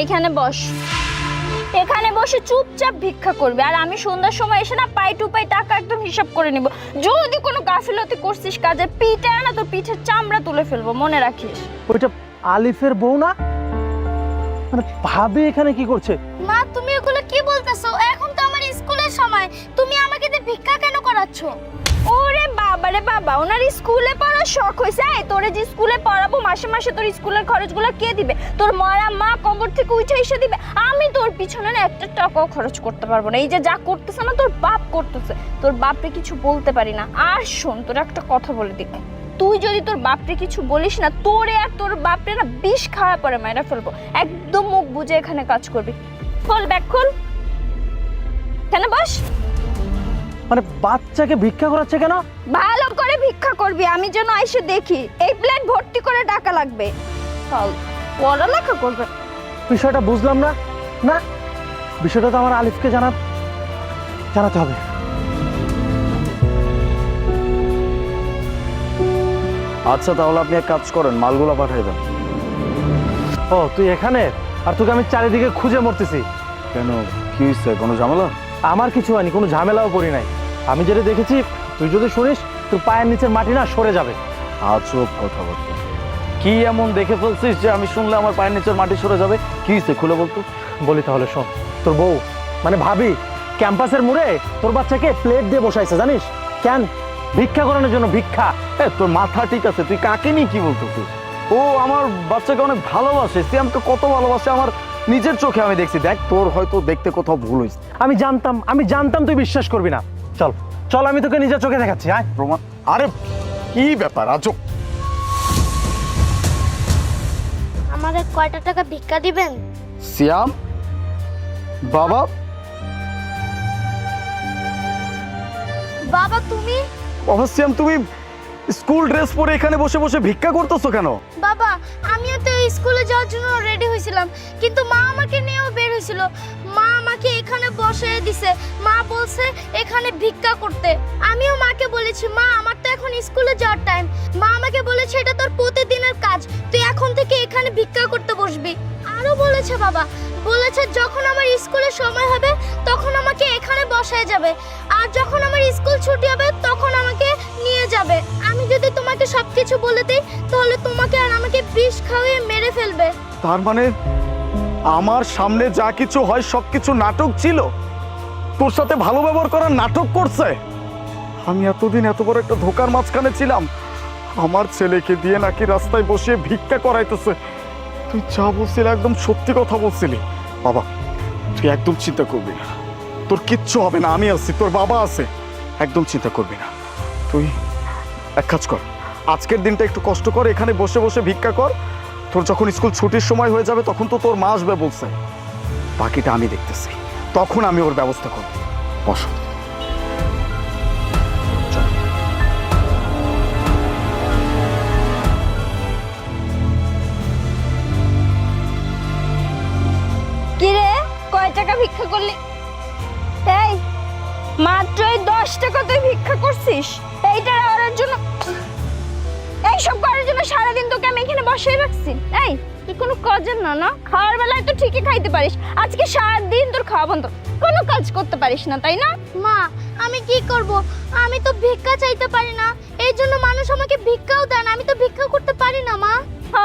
এইখানে বস। এখানে বসে চুপচাপ ভিক্ষা করবে। আর আমি সন্ধ্যার সময় এসে না পাই টু পাই টাকা একদম হিসাব করে নিব। যদি কোনো গাফিলতি করছিস কাজে পিঠে না তোর পিঠের চামড়া তুলে ফেলব মনে রাখিস। ওইটা আলিফের বউ না? মানে ভাবে এখানে কি করছে? মা তুমি এগুলো কি বলতেছো? এখন তো আমার স্কুলের সময়। তুমি আমাকে দিয়ে ভিক্ষা কেন করাচ্ছ? ওরে বাবা বাবা, ওনার স্কুলে পড়ার শখ হয়েছে। এই, তোরে যে স্কুলে পড়াবো, মাসে মাসে তোর স্কুলের খরচগুলো কে দিবে? তোর মরা মা কবর থেকে উঠে এসে দিবে। আমি তোর পিছনে না একটা টাকাও খরচ করতে পারব না। এই যে যা করতেছে না, তোর বাপ করতেছে। তোর বাপরে কিছু বলতে পারি না। আর শোন, তোর একটা কথা বলে দিই। তুই যদি তোর বাপরে কিছু বলিস না, তোরে আর তোর বাপরে না বিষ খাওয়া পরে মায়েরা ফেলব। একদম মুখ বুঝে এখানে কাজ করবি। খোল ব্যাগ খোল। কেন বস। মানে বাচ্চাকে ভিক্ষা করাচ্ছে কেন? ভালো করে ভিক্ষা করবি আমি যেন এসে দেখি। এই প্লেট ভর্তি করে টাকা লাগবে। চল পড়ালেখা করবে। বিষয়টা বুঝলাম না। না বিষয়টা তো আমার আলিফকে জানা জানাতে হবে। আচ্ছা তাহলে আপনি এক কাজ করেন মালগুলো পাঠিয়ে দেন। ও তুই এখানে? আর তোকে আমি চারিদিকে খুঁজে মরতেছি। কেন? কি হয়েছে কোনো ঝামেলা? আমার কিছু হয়নি কোনো ঝামেলাও করি নাই। আমি যেটা দেখেছি তুই যদি শুনিস তুই পায়ের নিচের মাটি না সরে যাবে। আজব কথাবার্তা কি এমন দেখে ফেলছিস যে আমি শুনলে আমার পায়ের নিচের মাটি সরে যাবে? কি সে খুলে বলতো বলি তাহলে শোন তোর বউ মানে ভাবি ক্যাম্পাসের মুড়ে তোর বাচ্চাকে প্লেট দিয়ে বসাইছে জানিস? কেন? ভিক্ষা করানোর জন্য ভিক্ষা। এ তোর মাথা ঠিক আছে তুই কাকে নিয়ে কি বলতেছিস? ও আমার বাচ্চাকে অনেক ভালোবাসে সে আমাকে কত ভালোবাসে আমার নিজের চোখে আমি দেখছি দেখ তোর হয়তো দেখতে কোথাও ভুল হয়েছে। আমি জানতাম আমি জানতাম তুই বিশ্বাস করবি না। চল চল আমি তোকে নিজের চোখে দেখাচ্ছি আয়। প্রমাণ। আরে কি ব্যাপার আজব। আমারে কয়টা টাকা ভিক্ষা দিবেন? সিয়াম? বাবা? বাবা তুমি? বাবা সিয়াম তুমি স্কুল ড্রেস পরে এখানে বসে বসে ভিক্ষা করতেছো কেন? বাবা আমিও তো স্কুলে যাওয়ার জন্য রেডি হয়েছিলাম। কিন্তু মা আমাকে নিয়েও বের হয়েছিল। মা আমাকে এখানে বসে দিছে। মা বলছে, এখানে ভিক্ষা করতে। আমিও মাকে বলেছি, মা, আমার তো এখন স্কুলে যাওয়ার টাইম মা আমাকে বলেছে, এটা তোর প্রতিদিনের কাজ। তুই এখন থেকে এখানে ভিক্ষা করতে বসবি। আরও বলেছে, বাবা, বলেছে যখন আমার স্কুলে সময় হবে, তখন আমাকে এখানে বসায় যাবে। আর যখন আমার স্কুল ছুটি হবে, তখন আমাকে নিয়ে যাবে। আমি যদি তোমাকে সবকিছু বলে দিই, তাহলে তোমাকে আর আমাকে বিষ খাওয়িয়ে মেরে ফেলবে। তার মানে আমার সামনে যা কিছু হয় সব কিছু নাটক ছিল? তোর সাথে ভালো ব্যবহার করার নাটক করছে? আমি এতদিন এত বড় একটা ধোকার মাঝখানে ছিলাম। আমার ছেলেকে দিয়ে নাকি রাস্তায় বসিয়ে ভিক্ষা করাইতেছে। তুই যা বলছিলি, একদম সত্যি কথা বলছিলি। বাবা, তুই একদম চিন্তা করবি না। তোর কিচ্ছু হবে না, আমি আছি, তোর বাবা আছে। একদম চিন্তা করবি না। তুই এক কাজ কর। আজকের দিনটা একটু কষ্ট কর, এখানে বসে বসে ভিক্ষা কর। তোর যখন স্কুল ছুটির সময় হয়ে যাবে, তখন তো তোর মা আসবে বলছে। বাকিটা আমি দেখতেছি। তখন আমি ওর ব্যবস্থা করব। বস। ভিক্ষা করলি? এই মাত্র দশ টাকা তুই ভিক্ষা করছিস? এইটা করার জন্য এইসব করার জন্য সারাদিন তোকে আমি এখানে বসে রাখছি। এই তুই কোনো কাজের না না? খাওয়ার বেলায় তো ঠিকই খাইতে পারিস। আজকে সারাদিন তোর খাওয়া বন্ধ। কোনো কাজ করতে পারিস না তাই না? মা আমি কি করব? আমি তো ভিক্ষা চাইতে পারি না। এই জন্য মানুষ আমাকে ভিক্ষাও দেন আমি তো ভিক্ষা করতে পারি না মা।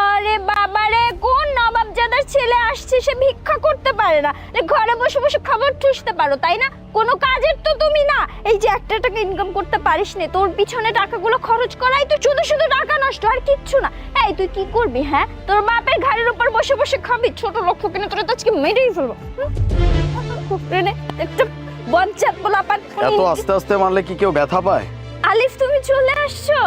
আরে বাবা রে কোন নবাবজাদার ছেলে আসছে সে ভিক্ষা করতে পারে না? ঘরে বসে বসে খাবার ঠুসতে পারো তাই না? কোনো কাজের তো তুমি না। এই যে একটা টাকা ইনকাম করতে পারিস না তোর পিছনে টাকাগুলো খরচ করাই তো শুধু শুধু টাকা নষ্ট আর কিচ্ছু না। এই তুই কি করবি হ্যাঁ? তোর বাপের ঘাড়ের উপর বসে বসে খাবি ছোট লক্ষ্য কিনে তোর তো আজকে মেরেই ফেলব। একটা বজ্জাত পোলাপান এত আস্তে আস্তে মারলে কি কেউ ব্যথা পায়? আলিফ তুমি চলে আসছো?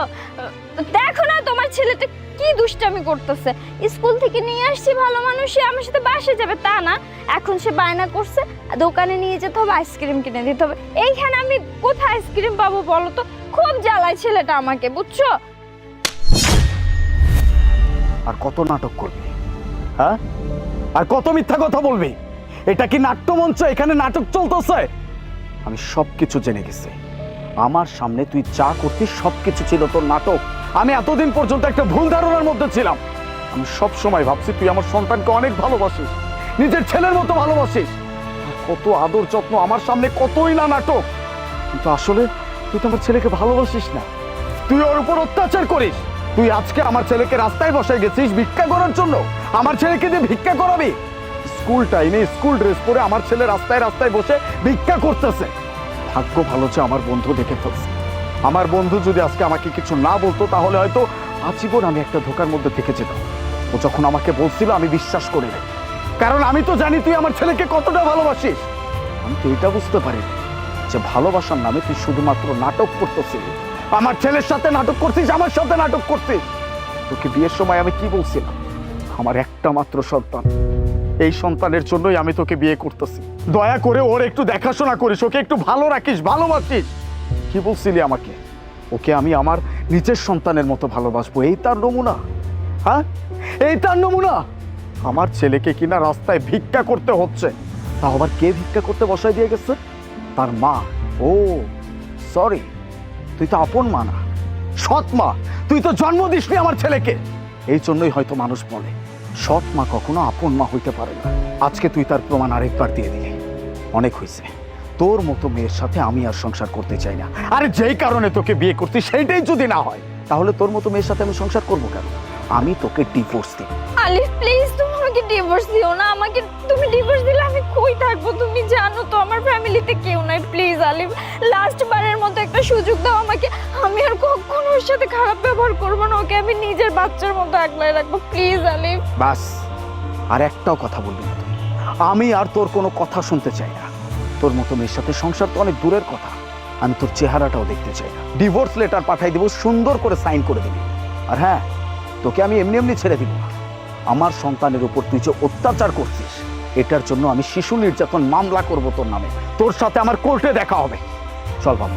দেখো না তোমার ছেলেটা কি দুষ্টামি করতেছে। স্কুল থেকে নিয়ে আসছি ভালো মানুষ আমার সাথে বাসে যাবে, তা না। এখন সে বায়না করছে, দোকানে নিয়ে যেতে হবে, আইসক্রিম কিনে দিতে হবে। এইখানে আমি কোথায় আইসক্রিম পাবো বলো তো? খুব জ্বালায় ছেলেটা আমাকে, বুঝছ? আর কত নাটক করবি? হ্যাঁ? আর কত মিথ্যা কথা বলবি? এটা কি নাট্যমঞ্চ? এখানে নাটক চলতেছে? আমি সব কিছু জেনে গেছি। আমার সামনে তুই যা করতিস সব কিছু ছিল তোর নাটক। আমি এতদিন পর্যন্ত একটা ভুল ধারণার মধ্যে ছিলাম। আমি সব সময় ভাবছি তুই আমার সন্তানকে অনেক ভালোবাসিস, নিজের ছেলের মতো ভালোবাসিস। কত আদর যত্ন আমার সামনে, কতই না নাটক। কিন্তু আসলে তুই তো আমার ছেলেকে ভালোবাসিস না। তুই ওর উপর অত্যাচার করিস। তুই আজকে আমার ছেলেকে রাস্তায় বসায় গেছিস ভিক্ষা করার জন্য। আমার ছেলেকে দিয়ে ভিক্ষা করাবি। স্কুল টাইমে স্কুল ড্রেস পরে আমার ছেলে রাস্তায় রাস্তায় বসে ভিক্ষা করতেছে। ভাগ্য ভালো আমার বন্ধু দেখে ফেলছে। আমার বন্ধু যদি আজকে আমাকে কিছু না বলতো, তাহলে হয়তো আজীবন আমি একটা ধোকার মধ্যে থেকে যেতাম। ও যখন আমাকে বলছিল, আমি বিশ্বাস করি নাই। কারণ আমি তো জানি তুই আমার ছেলেকে কতটা ভালোবাসিস। আমি তো এটা বুঝতে পারি যে ভালোবাসার নামে তুই শুধুমাত্র নাটক করতেছিলি আমার ছেলের সাথে নাটক করছিস, আমার সাথে নাটক করছিস। তোকে বিয়ের সময় আমি কি বলছিলাম? আমার একটা মাত্র সন্তান। এই সন্তানের জন্যই আমি তোকে বিয়ে করতেছি। দয়া করে ওর একটু দেখাশোনা করিস, ওকে একটু ভালো রাখিস, ভালোবাসিস। কি বলছিলি আমাকে? ওকে আমি আমার নিজের সন্তানের মতো ভালোবাসবো। এই তার নমুনা। হ্যাঁ? এই তার নমুনা। আমার ছেলেকে কিনা রাস্তায় ভিক্ষা করতে হচ্ছে। তা আবার কে ভিক্ষা করতে বসায় দিয়ে গেছে? তার মা। ও, সরি। তুই তো আপন মা না। সৎ মা। তুই তো জন্ম দিসনি আমার ছেলেকে। এই জন্যই হয়তো মানুষ বলে, সৎ মা কখনো আপন মা হইতে পারে না। আজকে তুই তার প্রমাণ আরেকবার দিয়ে দিলি। অনেক হয়েছে তোর মতো মেয়ের সাথে আমি আর সংসার করতে চাই না। আরে যেই কারণে তোকে বিয়ে করছি সেইটাই যদি না হয় তাহলে তোর মতো মেয়ের সাথে আমি সংসার করব কেন? আমি তোকে ডিভোর্স দিই আলিফ প্লিজ তুমি আমাকে ডিভোর্স দিও না। আমাকে তুমি ডিভোর্স দিলে আমি কই থাকব? তুমি জানো তো আমার ফ্যামিলিতে কেউ নাই। প্লিজ আলিফ লাস্ট বারের মতো একটা সুযোগ দাও আমাকে। আমি আর কখনো ওর সাথে খারাপ ব্যবহার করব না। ওকে আমি নিজের বাচ্চার মতো একলাই রাখব। প্লিজ আলিফ। বাস আর একটাও কথা বলবি না আমি আর তোর কোনো কথা শুনতে চাই না। তোর মতো মেয়ের সাথে সংসার তো অনেক দূরের কথা। আমি তোর চেহারাটাও দেখতে চাই না। ডিভোর্স লেটার পাঠাই দিব, সুন্দর করে সাইন করে দিবি। আর হ্যাঁ তোকে আমি এমনি এমনি ছেড়ে দিব না। আমার সন্তানের উপর তুই যে অত্যাচার করছিস, এটার জন্য আমি শিশু নির্যাতন মামলা করব তোর নামে। তোর সাথে আমার কোর্টে দেখা হবে। চল বাবা।